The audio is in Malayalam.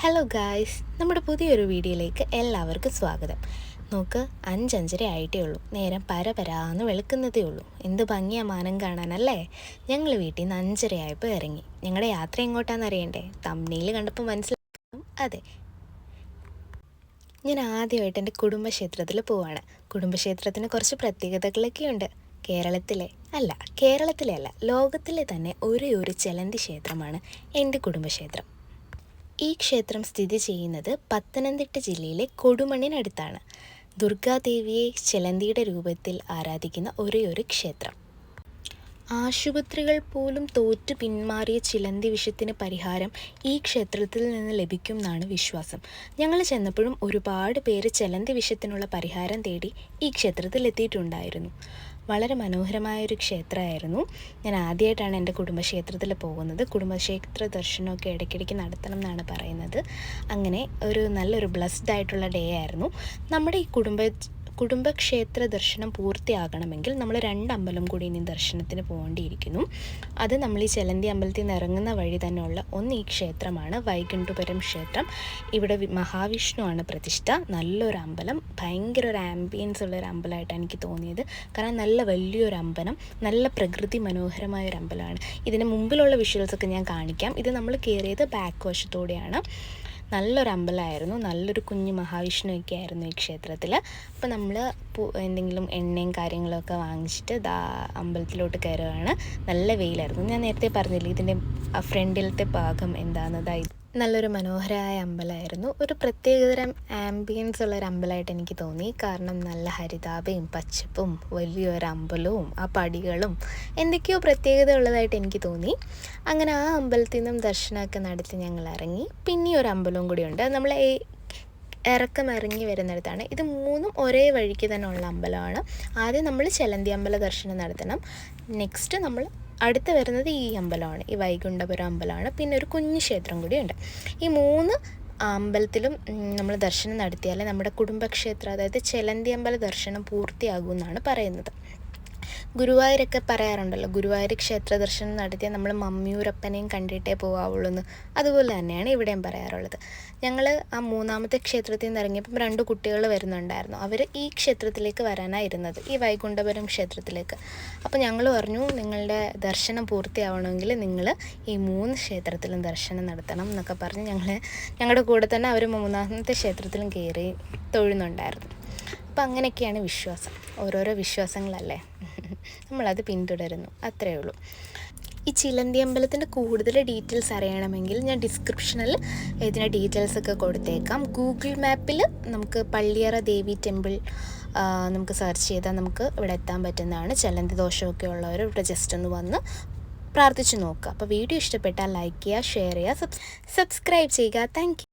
ഹലോ ഗായ്സ് നമ്മുടെ പുതിയൊരു വീഡിയോയിലേക്ക് എല്ലാവർക്കും സ്വാഗതം. നോക്ക് അഞ്ചഞ്ചര ആയിട്ടേ ഉള്ളൂ. നേരം പരപരാന്ന് വെളുക്കുന്നതേ ഉള്ളൂ. എന്ത് ഭംഗിയാ മാനം കാണാനല്ലേ? ഞങ്ങൾ വീട്ടിൽ നിന്ന് അഞ്ചരയായപ്പോൾ ഇറങ്ങി. ഞങ്ങളുടെ യാത്ര എങ്ങോട്ടാന്ന് അറിയണ്ടേ തമ്മിയിൽ കണ്ടപ്പോൾ മനസ്സിലാക്കും അതെ. ഞാൻ ആദ്യമായിട്ട് എന്റെ കുടുംബക്ഷേത്രത്തിൽ പോവാണ്. കുടുംബക്ഷേത്രത്തിന് കുറച്ച് പ്രത്യേകതകളൊക്കെ ഉണ്ട് കേരളത്തിലെ അല്ല കേരളത്തിലെ അല്ല ലോകത്തിലെ തന്നെ ഒരേ ഒരു ചെലന്തി ക്ഷേത്രമാണ് എന്റെ കുടുംബക്ഷേത്രം. ഈ ക്ഷേത്രം സ്ഥിതി ചെയ്യുന്നത് പത്തനംതിട്ട ജില്ലയിലെ കൊടുമണ്ണിനടുത്താണ്. ദുർഗാദേവിയെ ചെലന്തിയുടെ രൂപത്തിൽ ആരാധിക്കുന്ന ഒരേയൊരു ഒരു ക്ഷേത്രം. ആശുപത്രികൾ പോലും തോറ്റു പിന്മാറിയ ചിലന്തി വിഷത്തിന് പരിഹാരം ഈ ക്ഷേത്രത്തിൽ നിന്ന് ലഭിക്കും എന്നാണ് വിശ്വാസം. ഞങ്ങൾ ചെന്നപ്പോഴും ഒരുപാട് പേര് ചിലന്തി വിഷത്തിനുള്ള പരിഹാരം തേടി ഈ ക്ഷേത്രത്തിൽ എത്തിയിട്ടുണ്ടായിരുന്നു. വളരെ മനോഹരമായ ഒരു ക്ഷേത്രമായിരുന്നു. ഞാൻ ആദ്യമായിട്ടാണ് എന്റെ കുടുംബക്ഷേത്രത്തിൽ പോകുന്നത്. കുടുംബക്ഷേത്ര ദർശനമൊക്കെ ഇടയ്ക്കിടയ്ക്ക് നടത്തണം എന്നാണ് പറയുന്നത്. അങ്ങനെ ഒരു നല്ലൊരു ബ്ലസ്ഡ് ആയിട്ടുള്ള ഡേ ആയിരുന്നു. നമ്മുടെ ഈ കുടുംബ കുടുംബക്ഷേത്ര ദർശനം പൂർത്തിയാകണമെങ്കിൽ നമ്മൾ രണ്ട് അമ്പലം കൂടി ഇനി ദർശനത്തിന് പോകേണ്ടിയിരിക്കുന്നു. അത് നമ്മൾ ഈ ചെലന്തി അമ്പലത്തിൽ നിന്ന് ഇറങ്ങുന്ന വഴി തന്നെയുള്ള ഒന്ന് ഈ ക്ഷേത്രമാണ് വൈകുണ്ഠപുരം ക്ഷേത്രം. ഇവിടെ മഹാവിഷ്ണു മഹാവിഷ്ണുവാണ് പ്രതിഷ്ഠ. നല്ലൊരു അമ്പലം. ഭയങ്കര ഒരു ആംബിയൻസ് ഉള്ള ഒരു അമ്പലമായിട്ടാണ് എനിക്ക് തോന്നിയത്. കാരണം നല്ല വലിയൊരു അമ്പലം നല്ല പ്രകൃതി മനോഹരമായ ഒരു അമ്പലമാണ്. ഇതിന് മുമ്പിലുള്ള വിഷ്വൽസൊക്കെ ഞാൻ കാണിക്കാം. ഇത് നമ്മൾ കയറിയത് ബാക്ക് വശത്തോടെയാണ്. നല്ലൊരു അമ്പലമായിരുന്നു. നല്ലൊരു കുഞ്ഞു മഹാവിഷ്ണുവൊക്കെ ആയിരുന്നു ഈ ക്ഷേത്രത്തിൽ അപ്പോൾ നമ്മൾ എന്തെങ്കിലും എണ്ണയും കാര്യങ്ങളൊക്കെ വാങ്ങിച്ചിട്ട് ദാ അമ്പലത്തിലോട്ട് കയറുകയാണ് നല്ല വെയിലായിരുന്നു. ഞാൻ നേരത്തെ പറഞ്ഞില്ലേ ഇതിന്റെ ഫ്രണ്ടിലത്തെ ഭാഗം എന്താണെന്നതായി നല്ലൊരു മനോഹരമായ അമ്പലമായിരുന്നു ഒരു പ്രത്യേകതരം ആംബിയൻസ് ഉള്ള ഒരു അമ്പലമായിട്ട് എനിക്ക് തോന്നി. കാരണം നല്ല ഹരിതാപയും പച്ചപ്പും വലിയൊരു അമ്പലവും ആ പടികളും എന്തൊക്കെയോ പ്രത്യേകത ഉള്ളതായിട്ട് എനിക്ക് തോന്നി. അങ്ങനെ ആ അമ്പലത്തിൽ നിന്നും ദർശനമൊക്കെ നടത്തി ഞങ്ങൾ ഇറങ്ങി. പിന്നെ ഒരു അമ്പലവും കൂടിയുണ്ട് നമ്മൾ ഇറക്കം ഇറങ്ങി വരുന്നിടത്താണ്. ഇത് മൂന്നും ഒരേ വഴിക്ക് തന്നെ ഉള്ള അമ്പലമാണ്. ആദ്യം നമ്മൾ ചെലന്തി അമ്പല ദർശനം നടത്തണം. നെക്സ്റ്റ് നമ്മൾ അടുത്ത് വരുന്നത് ഈ അമ്പലമാണ്. ഈ വൈകുണ്ഠപുരം അമ്പലമാണ്. പിന്നെ ഒരു കുഞ്ഞു ക്ഷേത്രം കൂടിയുണ്ട്. ഈ മൂന്ന് അമ്പലത്തിലും നമ്മൾ ദർശനം നടത്തിയാൽ നമ്മുടെ കുടുംബക്ഷേത്രം അതായത് ചെലന്തി അമ്പല ദർശനം പൂർത്തിയാകുമെന്നാണ് പറയുന്നത്. ഗുരുവായൂരൊക്കെ പറയാറുണ്ടല്ലോ ഗുരുവായൂർ ക്ഷേത്ര ദർശനം നടത്തിയാൽ നമ്മൾ മമ്മിയൂരപ്പനെയും കണ്ടിട്ടേ പോകാവുള്ളൂ എന്ന് അതുപോലെ തന്നെയാണ് ഇവിടെയും പറയാറുള്ളത്. ഞങ്ങൾ ആ മൂന്നാമത്തെ ക്ഷേത്രത്തിൽ നിന്ന് ഇറങ്ങിയപ്പം രണ്ട് കുട്ടികൾ വരുന്നുണ്ടായിരുന്നു. അവർ ഈ ക്ഷേത്രത്തിലേക്ക് വരാനായിരുന്നത് ഈ വൈകുണ്ഠപുരം ക്ഷേത്രത്തിലേക്ക്. അപ്പോൾ ഞങ്ങൾ പറഞ്ഞു നിങ്ങളുടെ ദർശനം പൂർത്തിയാവണമെങ്കിൽ നിങ്ങൾ ഈ മൂന്ന് ക്ഷേത്രത്തിലും ദർശനം നടത്തണം എന്നൊക്കെ പറഞ്ഞ് ഞങ്ങൾ ഞങ്ങളുടെ കൂടെ തന്നെ അവർ മൂന്നാമത്തെ ക്ഷേത്രത്തിലും കയറി തൊഴുന്നുണ്ടായിരുന്നു. അപ്പം അങ്ങനെയൊക്കെയാണ് വിശ്വാസം ഓരോരോ വിശ്വാസങ്ങളല്ലേ? നമ്മളത് പിന്തുടരുന്നു. അത്രയേ ഉള്ളൂ. ഈ ചിലന്തി അമ്പലത്തിന്റെ കൂടുതൽ ഡീറ്റെയിൽസ് അറിയണമെങ്കിൽ ഞാൻ ഡിസ്ക്രിപ്ഷനിൽ ഇതിന്റെ ഡീറ്റെയിൽസ് ഒക്കെ കൊടുത്തേക്കാം. ഗൂഗിൾ മാപ്പിൽ നമുക്ക് പള്ളിയറ ദേവി ടെമ്പിൾ നമുക്ക് സെർച്ച് ചെയ്താൽ നമുക്ക് ഇവിടെ എത്താൻ പറ്റുന്നതാണ്. ചലന്തി ദോഷമൊക്കെ ഉള്ളവർ ഇവിടെ ജസ്റ്റ് ഒന്ന് വന്ന് പ്രാർത്ഥിച്ചു നോക്കുക. അപ്പോൾ വീഡിയോ ഇഷ്ടപ്പെട്ടാൽ ലൈക്ക് ചെയ്യുക ഷെയർ ചെയ്യുക സബ് സബ്സ്ക്രൈബ് ചെയ്യുക. താങ്ക്